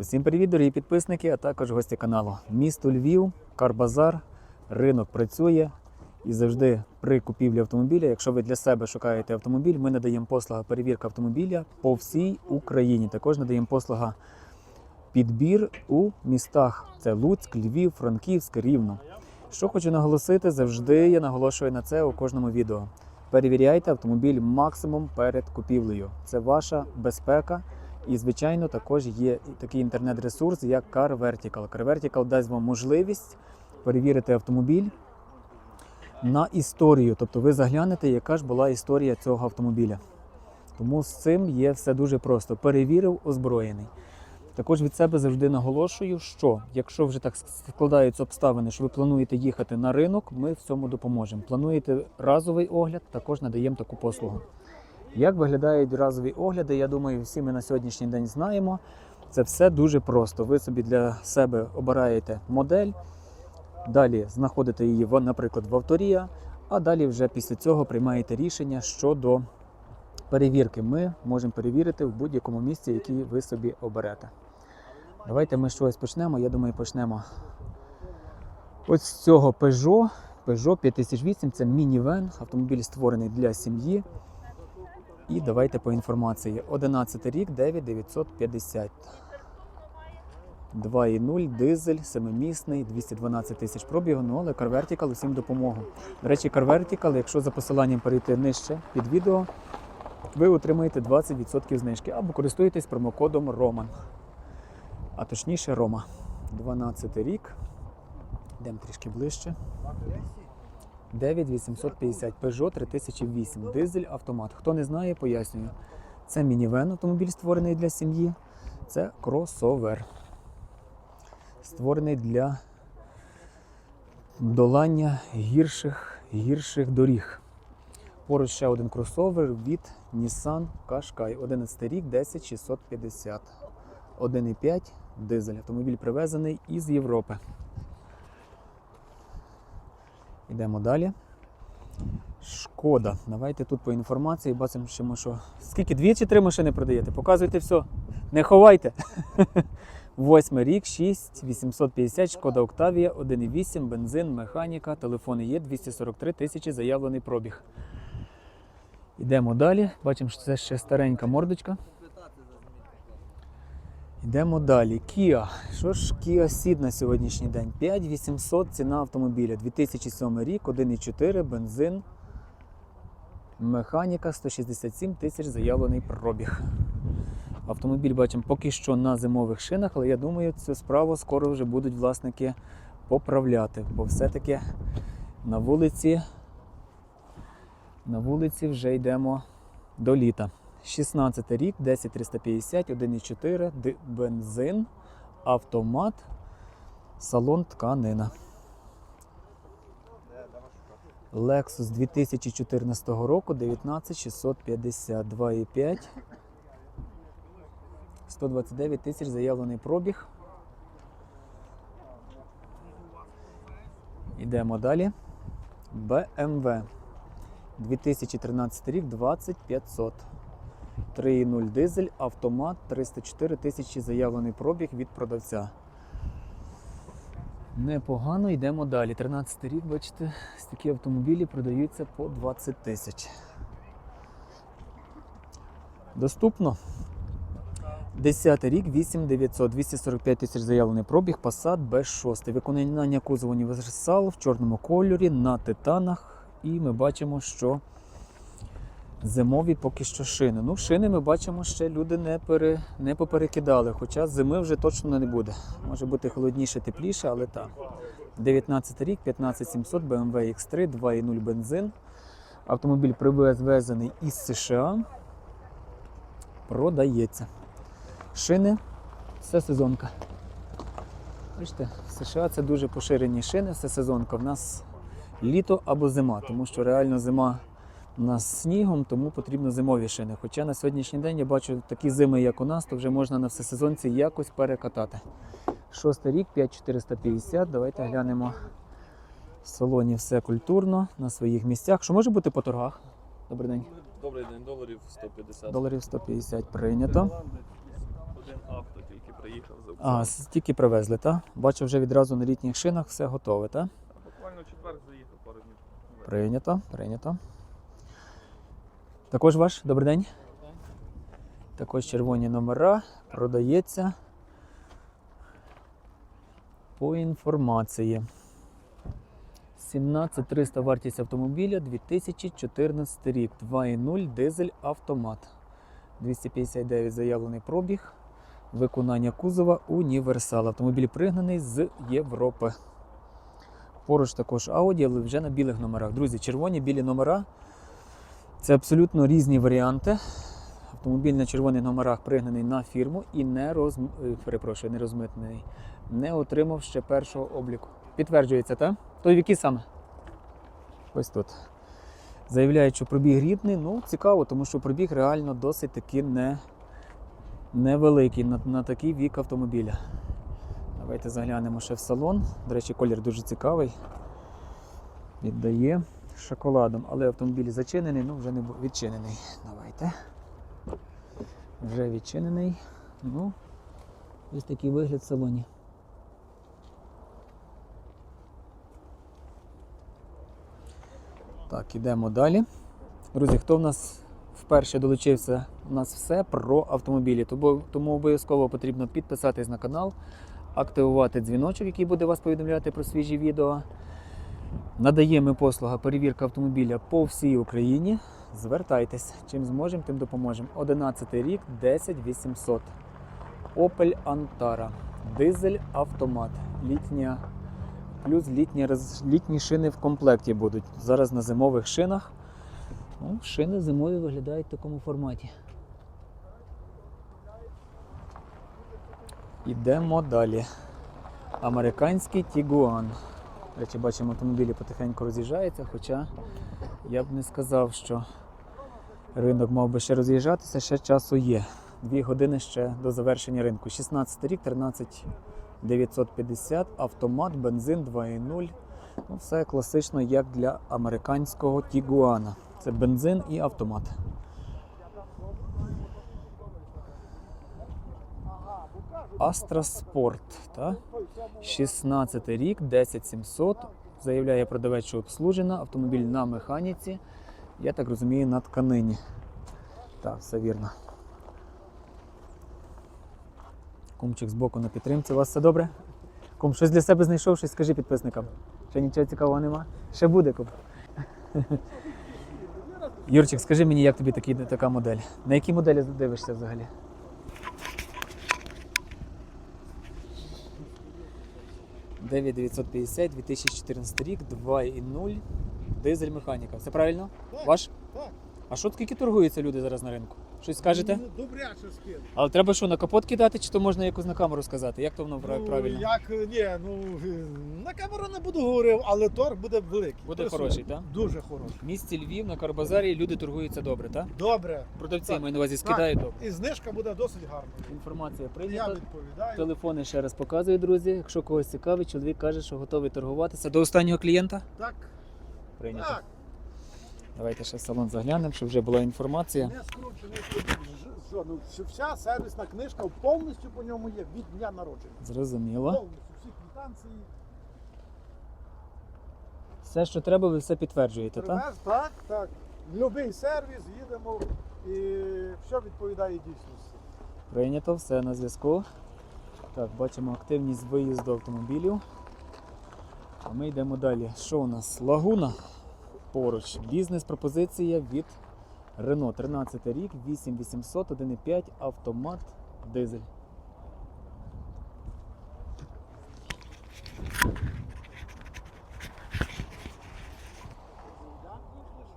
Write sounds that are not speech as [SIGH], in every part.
Усім привіт, дорогі підписники, а також гості каналу. Місто Львів, Карбазар, ринок працює і завжди при купівлі автомобіля, якщо ви для себе шукаєте автомобіль, ми надаємо послуга перевірка автомобіля по всій Україні. Також надаємо послуга підбір у містах: це Луцьк, Львів, Франківськ, Рівно. Що хочу наголосити, завжди я наголошую на це у кожному відео. Перевіряйте автомобіль максимум перед купівлею. Це ваша безпека. І, звичайно, також є такий інтернет-ресурс, як Car Vertical. Car Vertical дасть вам можливість перевірити автомобіль на історію. Тобто ви заглянете, яка ж була історія цього автомобіля. Тому з цим є все дуже просто. Перевірив, озброєний. Також від себе завжди наголошую, що якщо вже так складаються обставини, що ви плануєте їхати на ринок, ми в цьому допоможемо. Плануєте разовий огляд, також надаємо таку послугу. Як виглядають разові огляди, я думаю, всі ми на сьогоднішній день знаємо. Це все дуже просто. Ви собі для себе обираєте модель, далі знаходите її, наприклад, в авторія, а далі вже після цього приймаєте рішення щодо перевірки. Ми можемо перевірити в будь-якому місці, який ви собі оберете. Давайте ми щось почнемо. Я думаю, почнемо ось з цього Peugeot. Peugeot 5008 це мінівен, автомобіль створений для сім'ї. І давайте по інформації. 11 рік, 9950. 2,0 дизель, семимісний, 212 тисяч пробігу, ну але Car Vertical усім допомогу. До речі, Car Vertical, якщо за посиланням перейти нижче під відео, ви отримаєте 20% знижки або користуєтесь промокодом ROMAN. А точніше Рома. 12 рік. Йдемо трішки ближче. 9850 Peugeot 3008 дизель автомат. Хто не знає, пояснюю. Це мінівен автомобіль створений для сім'ї. Це кросовер. Створений для долання гірших, гірших доріг. Поруч ще один кросовер від Nissan Qashqai. 11 рік, 10650. 1,5 дизель. Автомобіль привезений із Європи. Йдемо далі. Шкода. Давайте тут по інформації бачимо, що ми що. Скільки дві чи три машини продаєте? Показуйте все. Не ховайте. [LAUGHS] Восьмий рік, 6, 850, шкода Октавія, 1,8, бензин, механіка, телефони є, 243 тисячі заявлений пробіг. Йдемо далі. Бачимо, що це ще старенька мордочка. Йдемо далі. Kia. Що ж Kia Ceed на сьогоднішній день? 5800 ціна автомобіля. 2007 рік, 1,4, бензин, механіка, 167 тисяч заявлений пробіг. Автомобіль бачимо поки що на зимових шинах, але я думаю, цю справу скоро вже будуть власники поправляти, бо все-таки на вулиці, на вулиці вже йдемо до літа. 16 рік, 10350, 1,4, ди- бензин, автомат, салон тканина. Lexus 2014 року 19650, 2,5. 129 тисяч заявлений пробіг. Йдемо далі. BMW 2013 рік 20500. 3,0 дизель, автомат, 304 тисячі заявлений пробіг від продавця. Непогано, йдемо далі. 13 рік, бачите, такі автомобілі продаються по 20 тисяч. Доступно. 10 рік, 8900, 245 тисяч заявлений пробіг, Passat B6. Виконання кузову універсал в чорному кольорі на титанах. І ми бачимо, що зимові поки що шини. Ну, шини ми бачимо, ще люди не, пере, не поперекидали, хоча зими вже точно не буде. Може бути холодніше, тепліше, але так. 19 рік, 15700, BMW X3, 2,0 бензин. Автомобіль привезений із США. Продається. Шини все сезонка. Бачите, в США це дуже поширені шини, все сезонка. В нас літо або зима, тому що реально зима у нас снігом, тому потрібно зимові шини. Хоча на сьогоднішній день я бачу такі зими, як у нас, то вже можна на всесезонці якось перекатати. Шостий рік, 5450. Давайте глянемо. В салоні все культурно, на своїх місцях. Що може бути по торгах? Добрий день. Добрий день, доларів 150. Доларів 150 прийнято. Один авто тільки приїхав за А, тільки привезли, так? Бачу, вже відразу на літніх шинах все готове, так? Буквально в четвер заїхав пару днів. Прийнято, прийнято. Також ваш добрий день. Також червоні номера продається по інформації. 17300 вартість автомобіля 2014 рік. 2.0 дизель автомат. 259 заявлений пробіг. Виконання кузова універсал. Автомобіль пригнаний з Європи. Поруч також Audi, але вже на білих номерах. Друзі, червоні білі номера це абсолютно різні варіанти. Автомобіль на червоних номерах пригнаний на фірму і не роз... е, перепрошую, не розмитнений, не отримав ще першого обліку. Підтверджується, так? То в який саме? Ось тут. Заявляють, що пробіг рідний. Ну, цікаво, тому що пробіг реально досить таки не... невеликий на, на такий вік автомобіля. Давайте заглянемо ще в салон. До речі, колір дуже цікавий. Віддає шоколадом, але автомобіль зачинений, ну вже не бу- відчинений. Давайте. Вже відчинений. Ну, ось такий вигляд в салоні. Так, ідемо далі. Друзі, хто в нас вперше долучився, у нас все про автомобілі. Тому, тому обов'язково потрібно підписатись на канал, активувати дзвіночок, який буде вас повідомляти про свіжі відео. Надаємо послуга перевірка автомобіля по всій Україні. Звертайтесь, чим зможемо, тим допоможемо. 11 рік, 10800. Opel Antara. Дизель автомат. Літня. Плюс літні, літні шини в комплекті будуть. Зараз на зимових шинах. Ну, шини зимові виглядають в такому форматі. Ідемо далі. Американський Тігуан. До речі, бачимо, автомобілі потихеньку роз'їжджаються, хоча я б не сказав, що ринок мав би ще роз'їжджатися, ще часу є. Дві години ще до завершення ринку. 16 рік, 13 950, автомат, бензин 2.0. Ну, все класично, як для американського Тігуана. Це бензин і автомат. Astra Sport, та? 16 рік, 10700. Заявляє продавець, що обслужена. Автомобіль на механіці. Я так розумію, на тканині. Так, все вірно. Кумчик збоку на підтримці. У вас все добре? Кум, щось для себе знайшов, щось скажи підписникам. Ще нічого цікавого нема? Ще буде, кум. [LAUGHS] Юрчик, скажи мені, як тобі такі, така модель? На які моделі дивишся взагалі? – 9950, 2014 рік, 2.0, дизель механіка. Все правильно? Так, Ваш? так. А що скільки торгуються люди зараз на ринку? Щось скажете? Ну, Добряче скину. Але треба що, на капот кидати, чи то можна якось на камеру сказати? Як то воно Ну, правильно? як, ні, ну, на камеру не буду говорив, але торг буде великий. Буде Присутній. хороший, так? Дуже хороший. В місті Львів на Карбазарі люди торгуються добре, так? Добре. Продавці Так, маю на увазі скидають добре. І знижка буде досить гарна. Інформація Я прийнята. відповідаю. Телефони ще раз показую, друзі. Якщо когось цікавить, чоловік каже, що готовий торгуватися. До останнього клієнта? Так, Прийнято. так. Давайте ще в салон заглянемо, щоб вже була інформація. Не скручений. Що, ну, вс- вся сервісна книжка повністю по ньому є від дня народження. Зрозуміло. Повністю всі квитанції. Все, що треба, ви все підтверджуєте, так? Привез, так, так. Любий сервіс, їдемо і все відповідає дійсності. Прийнято, все на зв'язку. Так, бачимо активність виїзду автомобілів. А ми йдемо далі. Що у нас? Лагуна поруч. Бізнес-пропозиція від Renault. 13 рік, 8800, 1,5, автомат, дизель.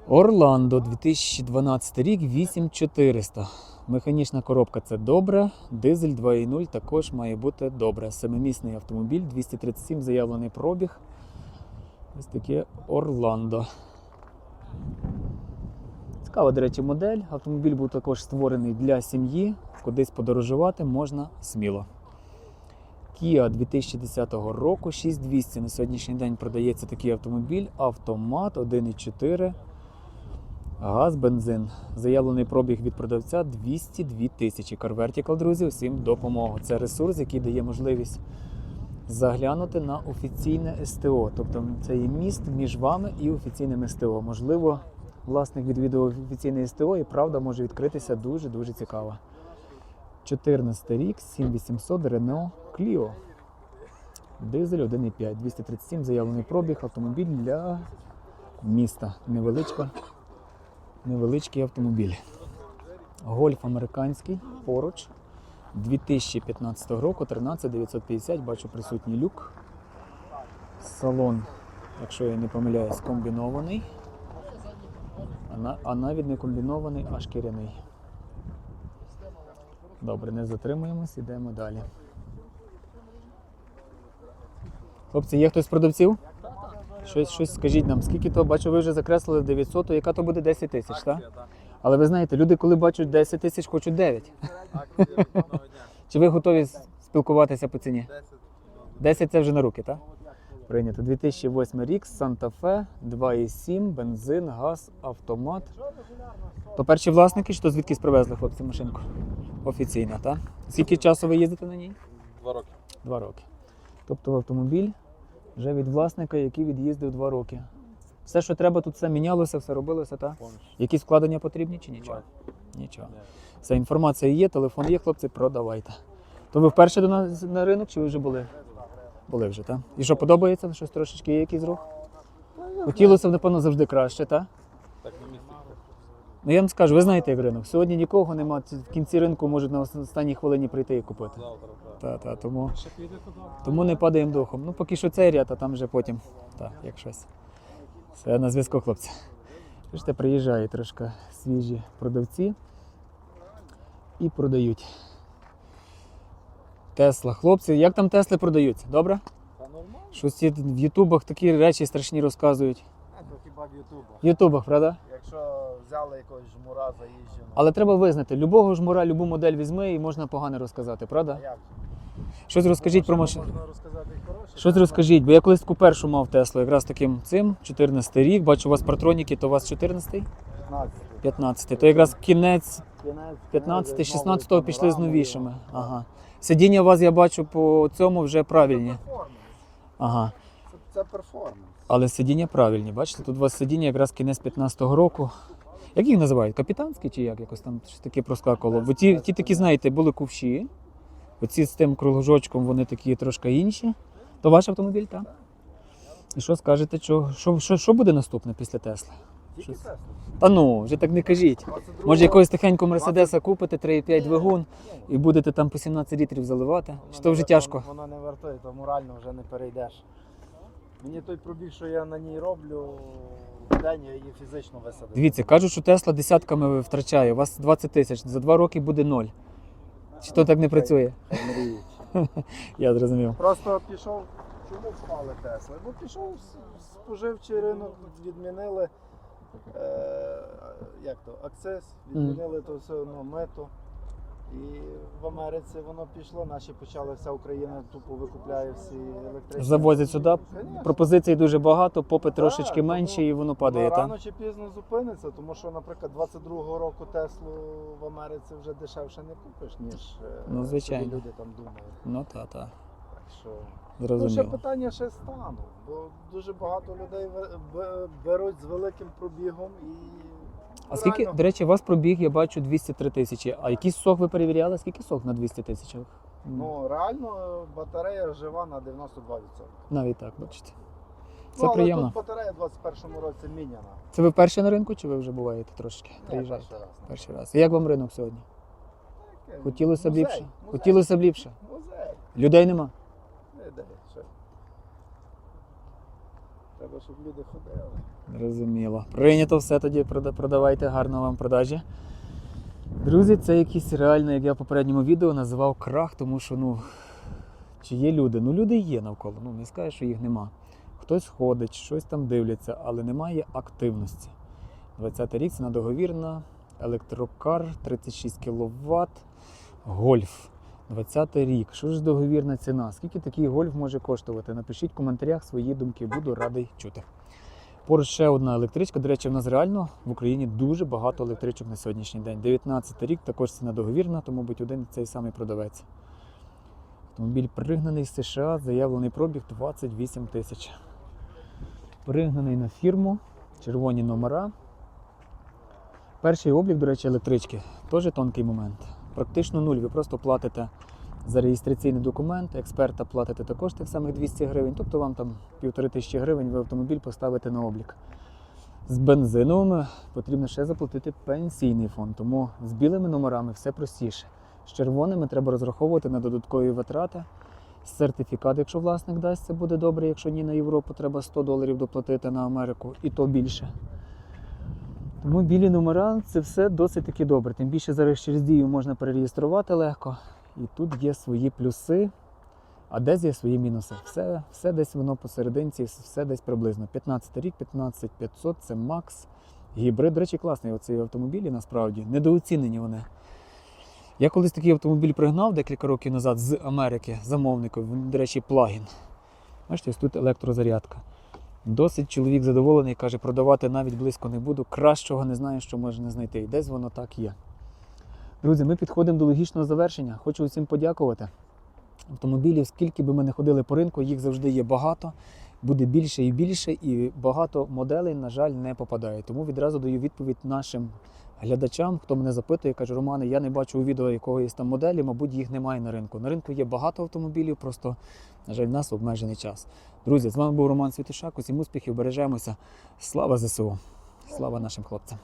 Орландо 2012 рік 8400. Механічна коробка це добре. Дизель 2.0 також має бути добре. Семимісний автомобіль, 237 заявлений пробіг. Ось таке Орландо. Цікава, до речі, модель. Автомобіль був також створений для сім'ї. Кудись подорожувати можна сміло. Kia 2010 року 6200. На сьогоднішній день продається такий автомобіль. Автомат 1.4. Газ, бензин. Заявлений пробіг від продавця 202 тисячі. CarVertical, друзі, усім допомогу. Це ресурс, який дає можливість заглянути на офіційне СТО. Тобто це є міст між вами і офіційним СТО. Можливо, власник відвідував офіційне СТО і правда може відкритися дуже-дуже цікаво. 14 рік, 7800 Renault Clio. Дизель 1,5, 237 заявлений пробіг, автомобіль для міста. Невеличка, невеличкий автомобіль. Гольф американський поруч. 2015 року, 13950, бачу присутній люк. Салон, якщо я не помиляюсь, комбінований. А, навіть не комбінований, а шкіряний. Добре, не затримуємось, йдемо далі. Хлопці, є хтось з продавців? Щось, щось скажіть нам, скільки то, бачу, ви вже закреслили 900, то яка то буде 10 тисяч, так? Але ви знаєте, люди, коли бачать 10 тисяч, хочуть 9. Акція одного дня. Чи ви готові спілкуватися по ціні? 10. 10 це вже на руки, так? Прийнято. 2008 рік, Санта-Фе, 2,7, бензин, газ, автомат. То перші власники, то звідкись привезли хлопці машинку? Офіційна, так? Скільки часу ви їздите на ній? Два роки. Два роки. Тобто автомобіль вже від власника, який від'їздив два роки. Все, що треба, тут все мінялося, все робилося, так? Якісь вкладення потрібні чи нічого? Нічого. Вся інформація є, телефон є, хлопці, продавайте. То ви вперше до нас на ринок чи ви вже були? Були вже, так? І що подобається? Щось трошечки є якийсь рух? Хотілося напевно, завжди краще, так? Так на місці. Ну я вам скажу, ви знаєте, як ринок. Сьогодні нікого нема. В кінці ринку можуть на останній хвилині прийти і купити. Завтра, так. Та, та, тому, тому не падаємо духом. Ну, поки що цей ряд, а там вже потім. Так, як щось. Все на зв'язку, хлопці. Бачите, приїжджають трошки свіжі продавці і продають. Тесла. Хлопці, як там Тесли продаються? Добре? Та нормально, Щось в Ютубах такі речі страшні розказують. а то хіба в Ютубах. В Ютубах, правда? Якщо взяли якогось жмура заїждженого. Але треба визнати, любого жмура, любу модель візьми і можна погано розказати, правда? А як же? Щось розкажіть про машину. Можна розказати хороше. Щось розкажіть, бо я колись таку першу мав Теслу, якраз таким цим, 14 рік. Бачу, у вас партроніки, то у вас 14-й? 15. 15 То якраз кінець Кінець, 15 кінець, 16 новою пішли з новішими. Ага. Сидіння у вас, я бачу, по цьому вже правильні. Перформанс. Ага. Це, перформанс. Але сидіння правильні. Бачите, тут у вас сидіння якраз кінець 15-го року. Як їх називають? Капітанські чи як? Якось там щось таке проскакувало. Бо ті, ті такі, знаєте, були ковші. Оці з тим кружочком, вони такі трошки інші. То ваш автомобіль, так? І що скажете, що, що, що, що буде наступне після Тесли? Щось. Та ну, вже так не кажіть. Може, якогось тихенького Мерседеса купите, 3,5 двигун, і будете там по 17 літрів заливати. Чи то вже тяжко? Воно не вартує, то морально вже не перейдеш. Мені той пробіг, що я на ній роблю, в день я її фізично висадив. Дивіться, кажуть, що Тесла десятками втрачає. У вас 20 тисяч, за 2 роки буде 0. Чи то так не працює? Мріють. Я зрозумів. Просто пішов, чому впали Тесли? Бо пішов споживчий ринок, відмінили е, як то, акцес, відмінили то все ну, мито. І в Америці воно пішло, наші почали, вся Україна тупо викупляє всі електричні. Завозять сюди. Конечно. Пропозицій дуже багато, попит Так, трошечки тому менше і воно падає. Так? рано чи пізно зупиниться, тому що, наприклад, 22-го року Теслу в Америці вже дешевше не купиш, ніж е, Ну, звичайно. собі люди там думають. Ну та, та. Так що Ну, ще Зрозуміло. питання ще стану, бо дуже багато людей бе- беруть з великим пробігом і. А скільки, до речі, у вас пробіг, я бачу 203 тисячі. А якийсь сок ви перевіряли? Скільки сок на 200 тисячах? Ну, реально батарея жива на 92%. Навіть так, бачите. Це ну, але приємно. тут батарея в 21-му році міняна. Це ви вперше на ринку чи ви вже буваєте трошки? Ні, Приїжджаєте? перший раз. Перший раз. І як вам ринок сьогодні? Таке, Хотілося б музей, ліпше. музей, Хотілося б ліпше. Музей. Людей нема. Не дай, що. Треба, щоб люди ходили. Зрозуміло. Прийнято все тоді продавайте, гарно вам продажі. Друзі, це якийсь реально, як я в попередньому відео називав крах, тому що ну, чи є люди? Ну, люди є навколо. Ну, не скажеш, що їх нема. Хтось ходить, щось там дивляться, але немає активності. 20-й рік ціна договірна, електрокар 36 кВт, гольф. 20-й рік. Що ж договірна ціна? Скільки такий гольф може коштувати? Напишіть в коментарях свої думки, буду радий чути. Поруч ще одна електричка. До речі, в нас реально в Україні дуже багато електричок на сьогоднішній день. 19 рік, також ціна договірна, тому будь один цей самий продавець. Автомобіль пригнаний з США, заявлений пробіг 28 тисяч. Пригнаний на фірму, червоні номера. Перший облік, до речі, електрички теж тонкий момент. Практично нуль. Ви просто платите за реєстраційний документ, експерта платите також тих самих 200 гривень, тобто вам там півтори тисячі гривень ви автомобіль поставите на облік. З бензиновими потрібно ще заплатити пенсійний фонд, тому з білими номерами все простіше. З червоними треба розраховувати на додаткові витрати. Сертифікат, якщо власник дасть, це буде добре. Якщо ні на Європу, треба 100 доларів доплатити на Америку, і то більше. Тому білі номера це все досить таки добре. Тим більше зараз через дію можна перереєструвати легко. І тут є свої плюси, а десь є свої мінуси. Все, все десь воно посерединці, все десь приблизно. 15 рік, 15500 це Макс. Гібрид, до речі, класний оці автомобілі насправді. Недооцінені вони. Я колись такий автомобіль пригнав декілька років назад з Америки, замовником, він, до речі, плагін. Бачите, ось тут електрозарядка. Досить чоловік задоволений, каже, продавати навіть близько не буду. Кращого не знаю, що можна знайти. І десь воно так є. Друзі, ми підходимо до логічного завершення. Хочу усім подякувати. Автомобілів, скільки би ми не ходили по ринку, їх завжди є багато, буде більше і більше, і багато моделей, на жаль, не попадає. Тому відразу даю відповідь нашим глядачам, хто мене запитує, каже, Романе, я не бачу у відео якоїсь там моделі, мабуть, їх немає на ринку. На ринку є багато автомобілів, просто, на жаль, в нас обмежений час. Друзі, з вами був Роман Святошак. Усім успіхів, бережемося. Слава ЗСУ! Слава нашим хлопцям!